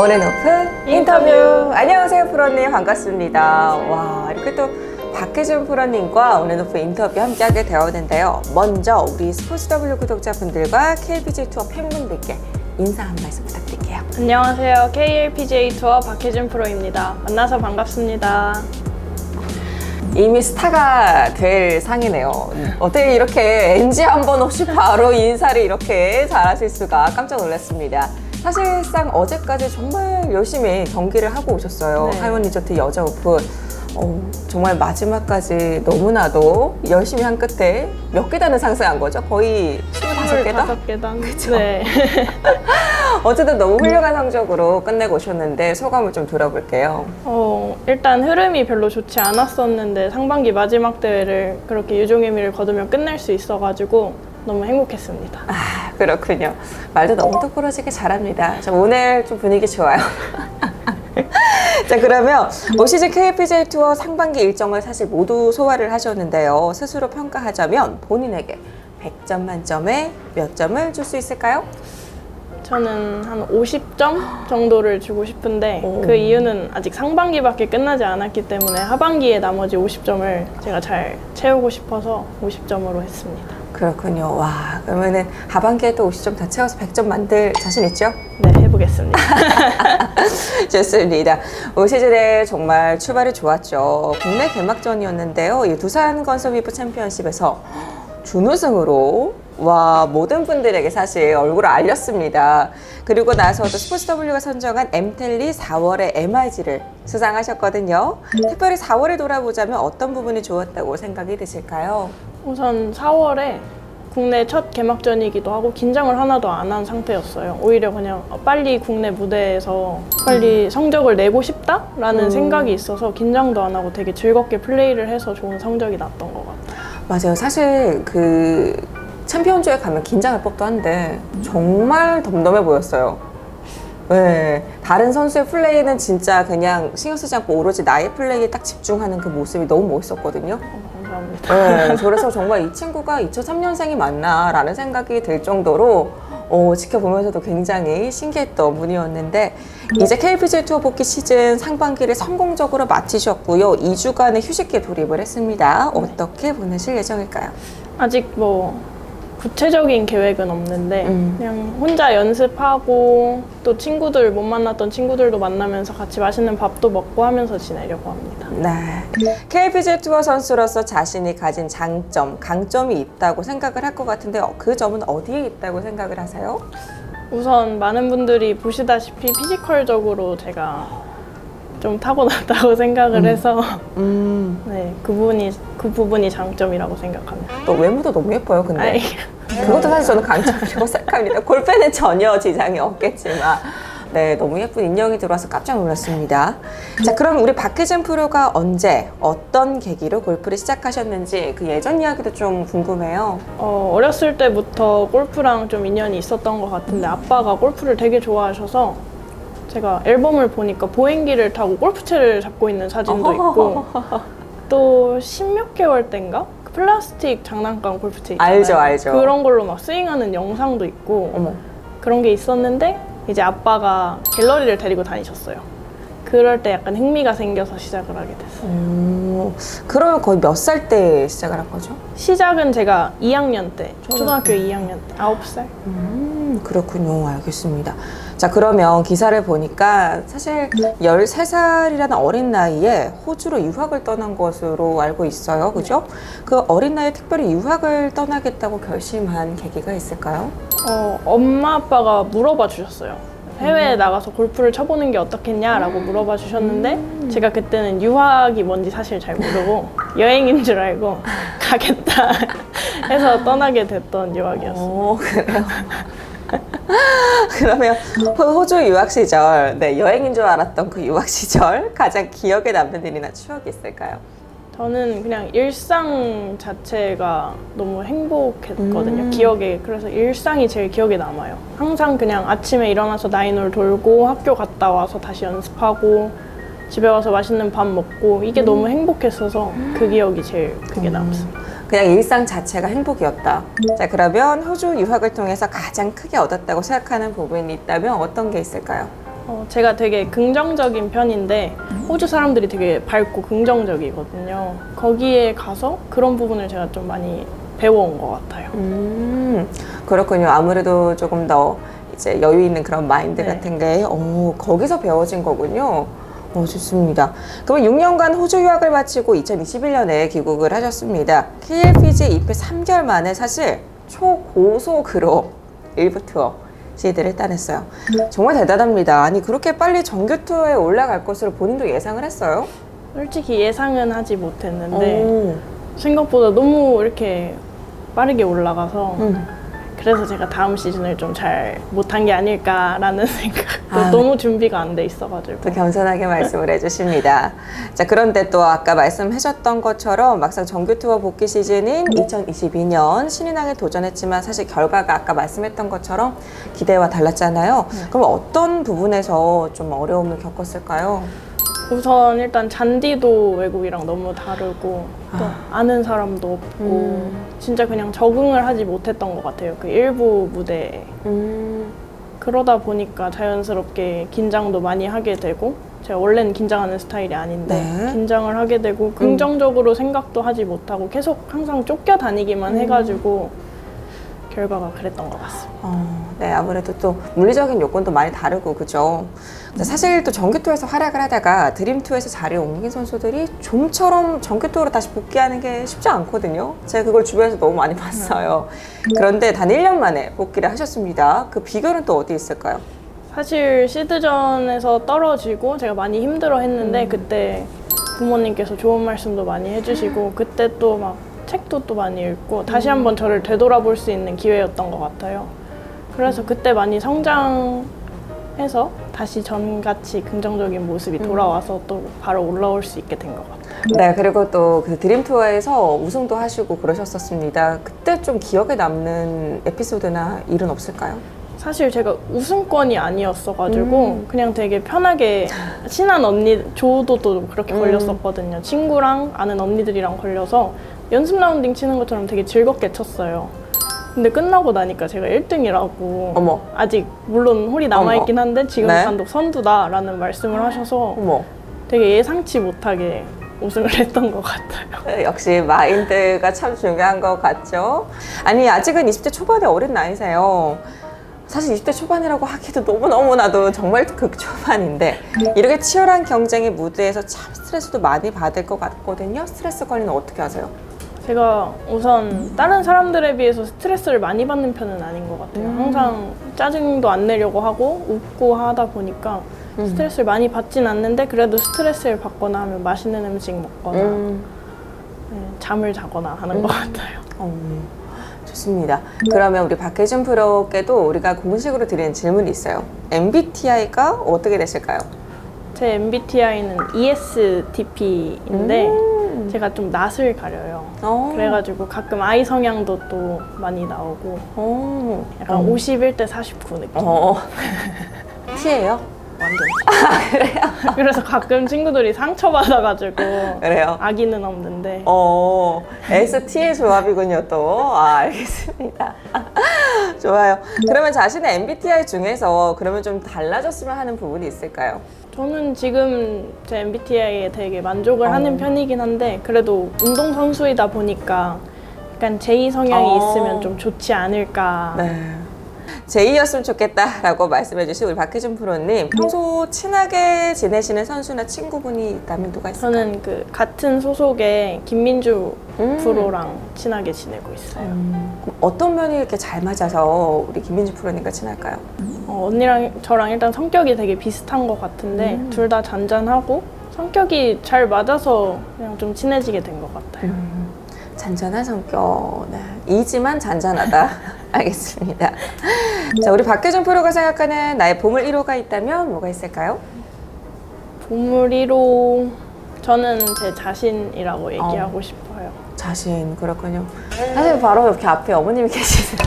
온앤오프 인터뷰. 안녕하세요, 프로님. 반갑습니다. 와, 이렇게 또 박혜준 프로님과 온앤오프 인터뷰 함께하게 되었는데요. 먼저 우리 스포츠 W 구독자분들과 KBG 투어 팬분들께 인사 한 말씀 부탁드릴게요. 안녕하세요. KLPGA 투어 박혜준 프로입니다. 만나서 반갑습니다. 이미 스타가 될 상이네요. 어떻게 이렇게 NG 한 번 없이 바로 인사를 이렇게 잘하실 수가 깜짝 놀랐습니다. 사실상 어제까지 정말 열심히 경기를 하고 오셨어요. 네. 하이원 리조트 여자 오픈. 어, 정말 마지막까지 너무나도 열심히 한 끝에 몇 계단을 상승한 거죠? 거의 25계단? 25계단. 그쵸. 네. 어쨌든 너무 훌륭한 성적으로 끝내고 오셨는데 소감을 좀 들어볼게요. 어, 일단 흐름이 별로 좋지 않았었는데 상반기 마지막 대회를 그렇게 유종의 미를 거두며 끝낼 수 있어가지고 너무 행복했습니다. 아, 그렇군요. 말도 너무 똑부러지게 잘합니다. 자, 오늘 좀 분위기 좋아요. 자, 그러면 올 시즌 KPJ 투어 상반기 일정을 사실 모두 소화를 하셨는데요. 스스로 평가하자면 본인에게 100점 만점에 몇 점을 줄 수 있을까요? 저는 한 50점 정도를 주고 싶은데 오. 그 이유는 아직 상반기밖에 끝나지 않았기 때문에 하반기에 나머지 50점을 제가 잘 채우고 싶어서 50점으로 했습니다. 그렇군요. 와, 그러면은 하반기에 또 50점 다 채워서 100점 만들 자신 있죠? 네, 해보겠습니다. 좋습니다. 올 시즌에 정말 출발이 좋았죠. 국내 개막전이었는데요. 이 두산 건설위브 챔피언십에서 준우승으로 와 모든 분들에게 사실 얼굴을 알렸습니다. 그리고 나서도 스포츠 W가 선정한 엠텔리 4월의 MIG를 수상하셨거든요. 특별히 4월을 돌아보자면 어떤 부분이 좋았다고 생각이 드실까요? 우선 4월에 국내 첫 개막전이기도 하고 긴장을 하나도 안 한 상태였어요. 오히려 그냥 빨리 국내 무대에서 빨리 성적을 내고 싶다라는 음. 생각이 있어서 긴장도 안 하고 되게 즐겁게 플레이를 해서 좋은 성적이 났던 것 같아요. 맞아요. 사실 그 챔피언주에 가면 긴장할 법도 한데 정말 덤덤해 보였어요. 네, 다른 선수의 플레이는 진짜 그냥 신경 쓰지 않고 오로지 나의 플레이에 딱 집중하는 그 모습이 너무 멋있었거든요. 어, 감사합니다. 네, 그래서 정말 이 친구가 2003년생이 맞나라는 생각이 들 정도로 어, 지켜보면서도 굉장히 신기했던 분이었는데 이제 KPG 투어 복귀 시즌 상반기를 성공적으로 마치셨고요. 2주간의 휴식기에 돌입을 했습니다. 어떻게 보내실 예정일까요? 아직 뭐 구체적인 계획은 없는데 음. 그냥 혼자 연습하고 또 친구들 못 만났던 친구들도 만나면서 같이 맛있는 밥도 먹고 하면서 지내려고 합니다. 네. KPG 투어 선수로서 자신이 가진 장점, 강점이 있다고 생각을 할 것 같은데 어, 그 점은 어디에 있다고 생각을 하세요? 우선 많은 분들이 보시다시피 피지컬적으로 제가 좀 타고났다고 생각을 해서 음, 네, 그 부분이 그 부분이 장점이라고 생각합니다. 또 외모도 너무 예뻐요, 근데. 아이, 그것도 사실 저는 강점이라고 생각합니다. 골프는 전혀 지장이 없겠지만. 네, 너무 예쁜 인형이 들어와서 깜짝 놀랐습니다. 자, 그럼 우리 박혜진 프로가 언제, 어떤 계기로 골프를 시작하셨는지 그 예전 이야기도 좀 궁금해요. 어, 어렸을 때부터 골프랑 좀 인연이 있었던 것 같은데 아빠가 골프를 되게 좋아하셔서 제가 앨범을 보니까 보행기를 타고 골프채를 잡고 있는 사진도 있고 또 십몇 개월 때인가 그 플라스틱 장난감 골프채 있잖아요. 알죠, 알죠. 그런 걸로 막 스윙하는 영상도 있고 어머. 그런 게 있었는데 이제 아빠가 갤러리를 데리고 다니셨어요. 그럴 때 약간 흥미가 생겨서 시작을 하게 됐어요. 음, 그러면 거의 몇 살 때 시작을 한 거죠? 시작은 제가 2학년 때, 초등학교 2학년 때, 9살. 음, 그렇군요. 알겠습니다. 자, 그러면 기사를 보니까 사실 13살이라는 어린 나이에 호주로 유학을 떠난 것으로 알고 있어요. 그죠? 그 어린 나이에 특별히 유학을 떠나겠다고 결심한 계기가 있을까요? 어, 엄마 아빠가 물어봐 주셨어요. 해외에 나가서 골프를 쳐보는 게 어떻겠냐라고 물어봐 주셨는데 제가 그때는 유학이 뭔지 사실 잘 모르고 여행인 줄 알고 가겠다 해서 떠나게 됐던 유학이었어요. 오, 그래요? 그러면 호- 호주 유학 시절, 네, 여행인 줄 알았던 그 유학 시절 가장 기억에 남는 일이나 추억이 있을까요? 저는 그냥 일상 자체가 너무 행복했거든요. 음. 기억에. 그래서 일상이 제일 기억에 남아요. 항상 그냥 아침에 일어나서 나인홀 돌고 학교 갔다 와서 다시 연습하고 집에 와서 맛있는 밥 먹고 이게 너무 행복했어서 그 기억이 제일 크게 남습니다. 그냥 일상 자체가 행복이었다. 자, 그러면 호주 유학을 통해서 가장 크게 얻었다고 생각하는 부분이 있다면 어떤 게 있을까요? 어, 제가 되게 긍정적인 편인데 호주 사람들이 되게 밝고 긍정적이거든요. 거기에 가서 그런 부분을 제가 좀 많이 배워온 것 같아요. 음, 그렇군요. 아무래도 조금 더 이제 여유 있는 그런 마인드 네. 같은 게 어, 거기서 배워진 거군요. 어, 좋습니다. 그러면 6년간 호주 유학을 마치고 2021년에 귀국을 하셨습니다. KLPG에 입회 3개월 만에 사실 초고속으로 일부 투어 시드를 따냈어요. 정말 대단합니다. 아니 그렇게 빨리 정규 투어에 올라갈 것으로 본인도 예상을 했어요? 솔직히 예상은 하지 못했는데 오. 생각보다 너무 이렇게 빠르게 올라가서 음. 그래서 제가 다음 시즌을 좀 잘 못한 게 아닐까라는 생각도 아. 너무 준비가 안 돼 있어가지고 또 겸손하게 말씀을 해주십니다. 자, 그런데 또 아까 말씀하셨던 것처럼 막상 정규 투어 복귀 시즌인 2022년 신인왕에 도전했지만 사실 결과가 아까 말씀했던 것처럼 기대와 달랐잖아요. 그럼 어떤 부분에서 좀 어려움을 겪었을까요? 우선 일단 잔디도 외국이랑 너무 다르고 또 아 는 사람도 없고 음. 진짜 그냥 적응을 하지 못했던 것 같아요. 그 일부 무대에 음, 그러다 보니까 자연스럽게 긴장도 많이 하게 되고 제가 원래는 긴장하는 스타일이 아닌데 네. 긴장을 하게 되고 긍정적으로 생각도 하지 못하고 계속 항상 쫓겨 다니기만 음. 해가지고 결과가 그랬던 것 같습니다. 어, 네, 아무래도 또 물리적인 요건도 많이 다르고 그죠. 사실 또 정규 투어에서 활약을 하다가 드림 투어에서 자리를 옮긴 선수들이 좀처럼 정규 투어로 다시 복귀하는 게 쉽지 않거든요. 제가 그걸 주변에서 너무 많이 봤어요. 그런데 단 1년 만에 복귀를 하셨습니다. 그 비결은 또 어디 있을까요? 사실 시드전에서 떨어지고 제가 많이 힘들어 음. 했는데 그때 부모님께서 좋은 말씀도 많이 해주시고 그때 또막 책도 또 많이 읽고 다시 음. 한번 저를 되돌아볼 수 있는 기회였던 것 같아요. 그래서 그때 많이 성장해서 다시 전같이 긍정적인 모습이 음. 돌아와서 또 바로 올라올 수 있게 된 것 같아요. 네, 그리고 또 그 드림 투어에서 우승도 하시고 그러셨었습니다. 그때 좀 기억에 남는 에피소드나 일은 없을까요? 사실 제가 우승권이 아니었어가지고 음. 그냥 되게 편하게 친한 언니 조도도 그렇게 음. 걸렸었거든요. 친구랑 아는 언니들이랑 걸려서 연습 라운딩 치는 것처럼 되게 즐겁게 쳤어요. 근데 끝나고 나니까 제가 1등이라고 어머. 아직 물론 홀이 남아있긴 한데 지금 네. 단독 선두다라는 말씀을 하셔서 어머. 되게 예상치 못하게 우승을 했던 것 같아요. 네, 역시 마인드가 참 중요한 것 같죠? 아니, 아직은 20대 초반의 어린 나이세요. 사실 20대 초반이라고 하기도 너무너무나도 정말 극초반인데 이렇게 치열한 경쟁의 무대에서 참 스트레스도 많이 받을 것 같거든요. 스트레스 관리는 어떻게 하세요? 제가 우선 다른 사람들에 비해서 스트레스를 많이 받는 편은 아닌 것 같아요. 음. 항상 짜증도 안 내려고 하고 웃고 하다 보니까 음. 스트레스를 많이 받진 않는데 그래도 스트레스를 받거나 하면 맛있는 음식 먹거나 음, 네, 잠을 자거나 하는 것 같아요. 어, 좋습니다. 그러면 우리 박혜준 프로께도 우리가 공식으로 드리는 질문이 있어요. MBTI가 어떻게 되실까요? 제 MBTI는 ESTP인데 음. 제가 좀 낯을 가려요. 어. 그래가지고 가끔 아이 성향도 또 많이 나오고 어. 약간 어. 51대 49 느낌. 어. T예요? 완전. 그래서 가끔 친구들이 상처받아가지고 그래요? 아기는 없는데 어, ST의 조합이군요, 또. 아, 알겠습니다. 좋아요. 그러면 자신의 MBTI 중에서 그러면 좀 달라졌으면 하는 부분이 있을까요? 저는 지금 제 MBTI에 되게 만족을 어. 하는 편이긴 한데 그래도 운동 선수이다 보니까 약간 J 성향이 어. 있으면 좀 좋지 않을까. 네. 제이였으면 좋겠다라고 말씀해 주신 우리 박혜준 프로님 평소 친하게 지내시는 선수나 친구분이 있다면 누가 있을까요? 저는 그 같은 소속의 김민주 음. 프로랑 친하게 지내고 있어요. 그럼 어떤 면이 이렇게 잘 맞아서 우리 김민주 프로님과 친할까요? 어, 언니랑 저랑 일단 성격이 되게 비슷한 것 같은데 음. 둘 다 잔잔하고 성격이 잘 맞아서 그냥 좀 친해지게 된 것 같아요. 잔잔한 성격. 네. 이지만 잔잔하다. 알겠습니다. 자, 우리 박혜준 프로가 생각하는 나의 보물 1호가 있다면 뭐가 있을까요? 보물 1호 저는 제 자신이라고 얘기하고 싶어요. 자신, 그렇군요. 사실 바로 이렇게 앞에 어머님이 계시세요.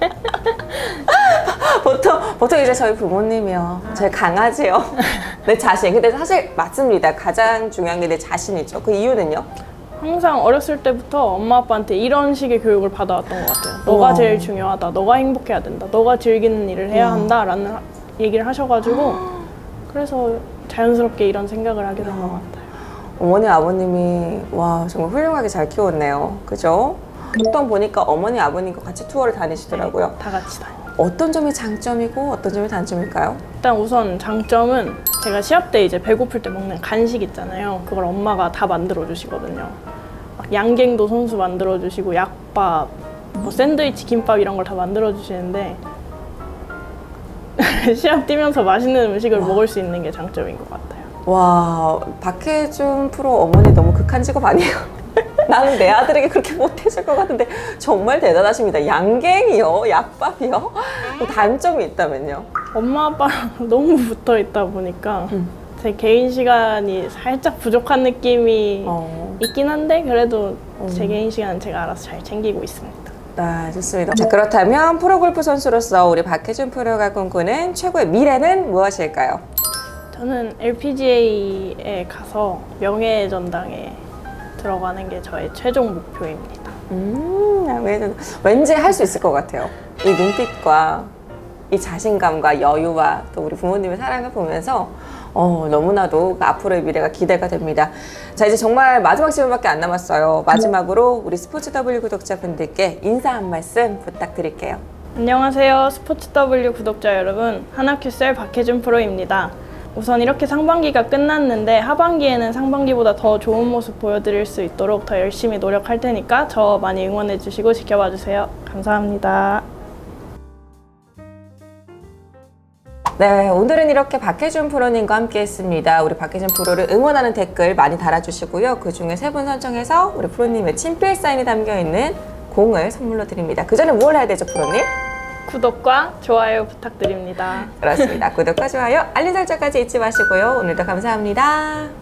보통, 보통 이제 저희 부모님이요. 저희 강아지요. 내 자신. 근데 사실 맞습니다. 가장 중요한 게 내 자신이죠. 그 이유는요? 항상 어렸을 때부터 엄마 아빠한테 이런 식의 교육을 받아왔던 것 같아요. 너가 우와. 제일 중요하다. 너가 행복해야 된다. 너가 즐기는 일을 해야 우와. 한다라는 얘기를 하셔가지고 그래서 자연스럽게 이런 생각을 하게 된 것 같아요. 어머니 아버님이 와 정말 훌륭하게 잘 키웠네요. 그죠? 보통 보니까 어머니 아버님과 같이 투어를 다니시더라고요. 다 같이 다니. 어떤 점이 장점이고 어떤 점이 단점일까요? 일단 우선 장점은 제가 시합 때 이제 배고플 때 먹는 간식 있잖아요. 그걸 엄마가 다 만들어 주시거든요. 막 양갱도 손수 만들어 주시고 약밥, 뭐 샌드위치, 김밥 이런 걸 다 만들어 주시는데 시합 뛰면서 맛있는 음식을 먹을 수 있는 게 장점인 것 같아요. 와 박혜준 프로 어머니 너무 극한 직업 아니에요? 나는 내 아들에게 그렇게 못해줄 것 같은데 정말 대단하십니다. 양갱이요, 약밥이요. 또 단점이 있다면요? 엄마 아빠랑 너무 붙어 있다 보니까 제 개인 시간이 살짝 부족한 느낌이 어, 있긴 한데 그래도 제 개인 시간은 제가 알아서 잘 챙기고 있습니다. 네, 좋습니다. 자, 그렇다면 프로골프 선수로서 우리 박혜준 프로가 꿈꾸는 최고의 미래는 무엇일까요? 저는 LPGA에 가서 명예 전당에 들어가는 게 저의 최종 목표입니다. 음, 왠- 왠지 할 수 있을 것 같아요. 이 눈빛과 이 자신감과 여유와 또 우리 부모님의 사랑을 보면서 어, 너무나도 그 앞으로의 미래가 기대가 됩니다. 자, 이제 정말 마지막 질문밖에 안 남았어요. 마지막으로 우리 스포츠 W 구독자분들께 인사 한 말씀 부탁드릴게요. 안녕하세요. 스포츠 W 구독자 여러분. 하나큐셀 박혜준 프로입니다. 우선 이렇게 상반기가 끝났는데 하반기에는 상반기보다 더 좋은 모습 보여드릴 수 있도록 더 열심히 노력할 테니까 저 많이 응원해 주시고 지켜봐 주세요. 감사합니다. 네, 오늘은 이렇게 박혜준 프로님과 함께 했습니다. 우리 박혜준 프로를 응원하는 댓글 많이 달아주시고요. 그 중에 세 분 선정해서 우리 프로님의 친필 사인이 담겨 있는 공을 선물로 드립니다. 그 전에 뭘 해야 되죠, 프로님? 구독과 좋아요 부탁드립니다. 그렇습니다. 구독과 좋아요, 알림 설정까지 잊지 마시고요. 오늘도 감사합니다.